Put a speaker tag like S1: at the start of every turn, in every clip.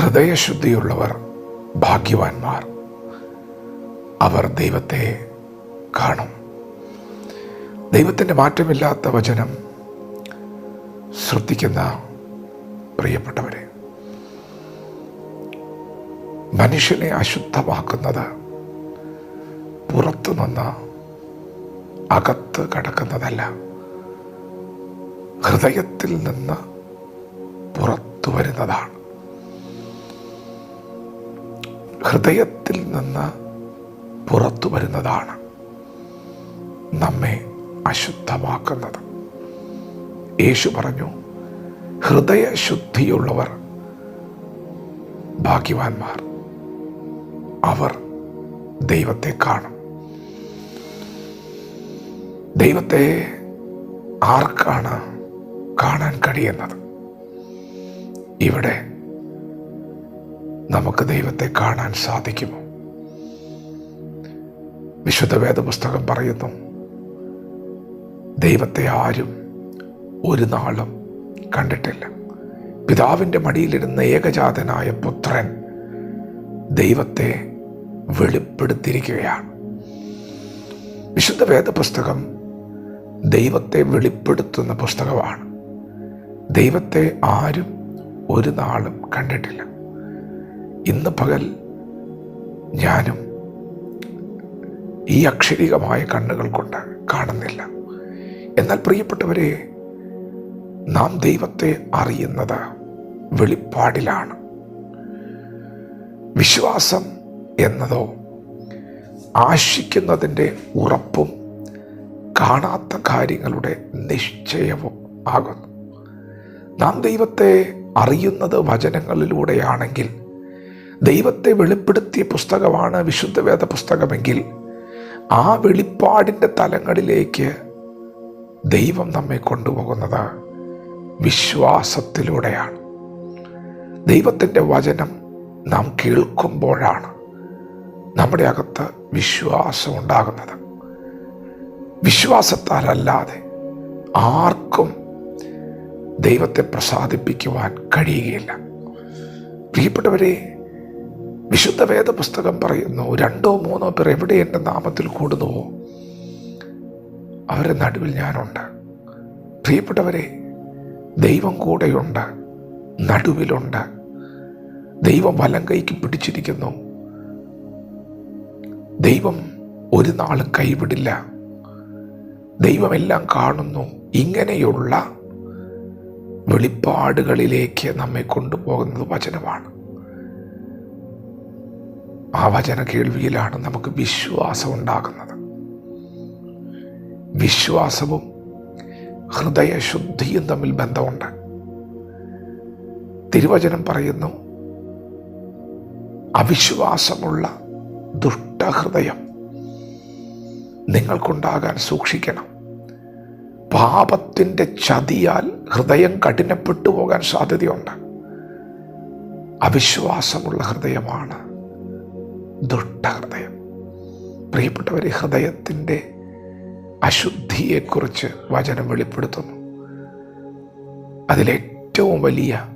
S1: ഹൃദയശുദ്ധിയുള്ളവർ ഭാഗ്യവാന്മാർ. അവർ ദൈവത്തെ കാണും. ദൈവത്തിന്റെ മാറ്റമില്ലാത്ത വചനം ശ്രദ്ധിക്കുന്ന പ്രിയപ്പെട്ടവരെ മനുഷ്യനെ അശുദ്ധമാക്കുന്നത് പുറത്തു നിന്ന് അകത്ത് കടക്കുന്നതല്ല ഹൃദയത്തിൽ നിന്ന് പുറത്തു വരുന്നതാണ്. ഹൃദയത്തിൽ നിന്ന് പുറത്തു വരുന്നതാണ് നമ്മെ അശുദ്ധമാക്കുന്നത്. യേശു പറഞ്ഞു ഹൃദയശുദ്ധിയുള്ളവർ ഭാഗ്യവാന്മാർ. അവർ ദൈവത്തെ കാണും. ദൈവത്തെ ആർക്കാണ് കാണാൻ കഴിയുന്നത്? ഇവിടെ നമുക്ക് ദൈവത്തെ കാണാൻ സാധിക്കുമോ? വിശുദ്ധ വേദപുസ്തകം പറയുന്നു ദൈവത്തെ ആരും ഒരു നാളും കണ്ടിട്ടില്ല. പിതാവിന്റെ മടിയിലിരുന്ന ഏകജാതനായ പുത്രൻ ദൈവത്തെ വെളിപ്പെടുത്തിയിരിക്കുകയാണ്. വിശുദ്ധ വേദപുസ്തകം ദൈവത്തെ വെളിപ്പെടുത്തുന്ന പുസ്തകമാണ്. ദൈവത്തെ ആരും ഒരു നാളും കണ്ടിട്ടില്ല. ഇന്ന് പകൽ ഞാനും ഈ അക്ഷരികമായ കണ്ണുകൾ കൊണ്ട് കാണുന്നില്ല. എന്നാൽ പ്രിയപ്പെട്ടവരെ നാം ദൈവത്തെ അറിയുന്നത് വെളിപ്പാടിലാണ്. വിശ്വാസം എന്നതോ ആശിക്കുന്നതിന്റെ ഉറപ്പും കാണാത്ത കാര്യങ്ങളുടെ നിശ്ചയവും ആകുന്നു. നാം ദൈവത്തെ അറിയുന്നത് വചനങ്ങളിലൂടെയാണെങ്കിൽ ദൈവത്തെ വെളിപ്പെടുത്തിയ പുസ്തകമാണ് വിശുദ്ധ വേദ പുസ്തകമെങ്കിൽ ആ വെളിപ്പാടിന്റെ തലങ്ങളിലേക്ക് ദൈവം നമ്മെ കൊണ്ടുപോകുന്നത് വിശ്വാസത്തിലൂടെയാണ്. ദൈവത്തിന്റെ വചനം നാം കേൾക്കുമ്പോഴാണ് നമ്മുടെ അകത്ത് വിശ്വാസം ഉണ്ടാകുന്നത്. വിശ്വാസത്താലല്ലാതെ ആർക്കും ദൈവത്തെ പ്രസാദിപ്പിക്കുവാൻ കഴിയുകയില്ല. പ്രിയപ്പെട്ടവരെ വിശുദ്ധ വേദപുസ്തകം പറയുന്നു രണ്ടോ മൂന്നോ പേർ എവിടെ എന്റെ നാമത്തിൽ കൂടുന്നുവോ അവരുടെ നടുവിൽ ഞാനുണ്ട്. പ്രിയപ്പെട്ടവരെ ദൈവം കൂടെയുണ്ട് നടുവിലുണ്ട്. ദൈവം വലം കൈക്ക് പിടിച്ചിരിക്കുന്നു. ദൈവം ഒരു നാളും കൈവിടില്ല. ദൈവമെല്ലാം കാണുന്നു. ഇങ്ങനെയുള്ള വെളിപ്പാടുകളിലേക്ക് നമ്മെ കൊണ്ടുപോകുന്നത് വചനമാണ്. ആ വചന കേൾവിയിലാണ് നമുക്ക് വിശ്വാസം ഉണ്ടാകുന്നത് വിശ്വാസവും ഹൃദയശുദ്ധിയും തമ്മിൽ ബന്ധമുണ്ട്. തിരുവചനം പറയുന്നു അവിശ്വാസമുള്ള ദുഷ്ടഹൃദയം നിങ്ങൾക്കുണ്ടാകാൻ സൂക്ഷിക്കണം. പാപത്തിന്റെ ചതിയാൽ ഹൃദയം കഠിനപ്പെട്ടു പോകാൻ സാധ്യതയുണ്ട്. അവിശ്വാസമുള്ള ഹൃദയമാണ് ദുഷ്ടഹൃദയം. പ്രിയപ്പെട്ടവരെ ഹൃദയത്തിന്റെ അശുദ്ധിയെക്കുറിച്ച് വചനം വെളിപ്പെടുത്തുന്നു. അതിലേറ്റവും വലിയ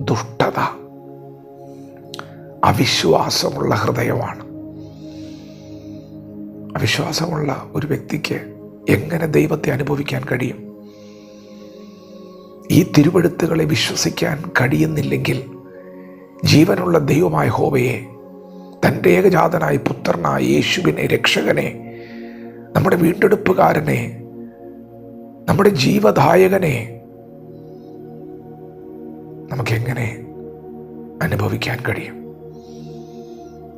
S1: ദുഷ്ടത അവിശ്വാസമുള്ള ഹൃദയമാണ്. അവിശ്വാസമുള്ള ഒരു വ്യക്തിക്ക് എങ്ങനെ ദൈവത്തെ അനുഭവിക്കാൻ കഴിയും? ഈ തിരുവഴുത്തുകളെ വിശ്വസിക്കാൻ കഴിയുന്നില്ലെങ്കിൽ ജീവനുള്ള ദൈവമായ ഹോവയെ തന്റെ ഏകജാതനായ പുത്രനായ യേശുവിനെ രക്ഷകനെ നമ്മുടെ വീണ്ടെടുപ്പുകാരനെ നമ്മുടെ ജീവദായകനെ നമുക്കെങ്ങനെ അനുഭവിക്കാൻ കഴിയും?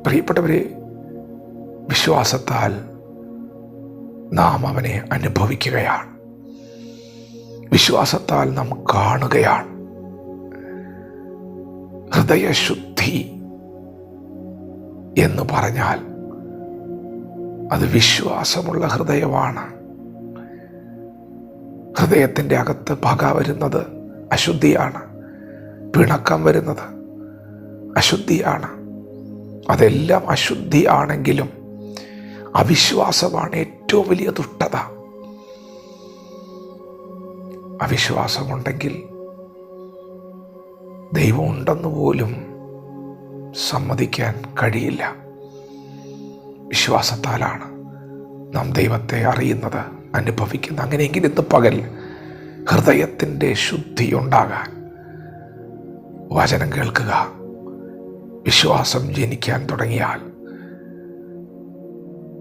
S1: പ്രിയപ്പെട്ടവരെ വിശ്വാസത്താൽ നാം അവനെ അനുഭവിക്കുകയാണ്. വിശ്വാസത്താൽ നാം കാണുകയാണ്. ഹൃദയശുദ്ധി എന്ന് പറഞ്ഞാൽ അത് വിശ്വാസമുള്ള ഹൃദയമാണ്. ഹൃദയത്തിന്റെ അകത്ത് പക വരുന്നത് അശുദ്ധിയാണ്. പിണക്കം വരുന്നത് അശുദ്ധിയാണ്. അതെല്ലാം അശുദ്ധിയാണെങ്കിലും അവിശ്വാസമാണ് ഏറ്റവും വലിയ ദുഷ്ടത. അവിശ്വാസമുണ്ടെങ്കിൽ ദൈവം ഉണ്ടെന്ന് പോലും സമ്മതിക്കാൻ കഴിയില്ല. വിശ്വാസത്താലാണ് നാം ദൈവത്തെ അറിയുന്നത് അനുഭവിക്കുന്നത്. അങ്ങനെയെങ്കിൽ ഇന്ന് പകൽ ഹൃദയത്തിന്റെ ശുദ്ധി ഉണ്ടാകാൻ വചനം കേൾക്കുക. വിശ്വാസം ജനിക്കാൻ തുടങ്ങിയാൽ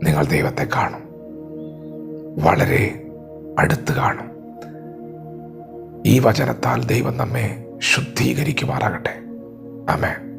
S1: നിങ്ങൾ ദൈവത്തെ കാണും. വളരെ അടുത്ത് കാണും. ഈ വചനത്താൽ ദൈവം നമ്മെ ശുദ്ധീകരിക്കുമാറാകട്ടെ. ആമേൻ.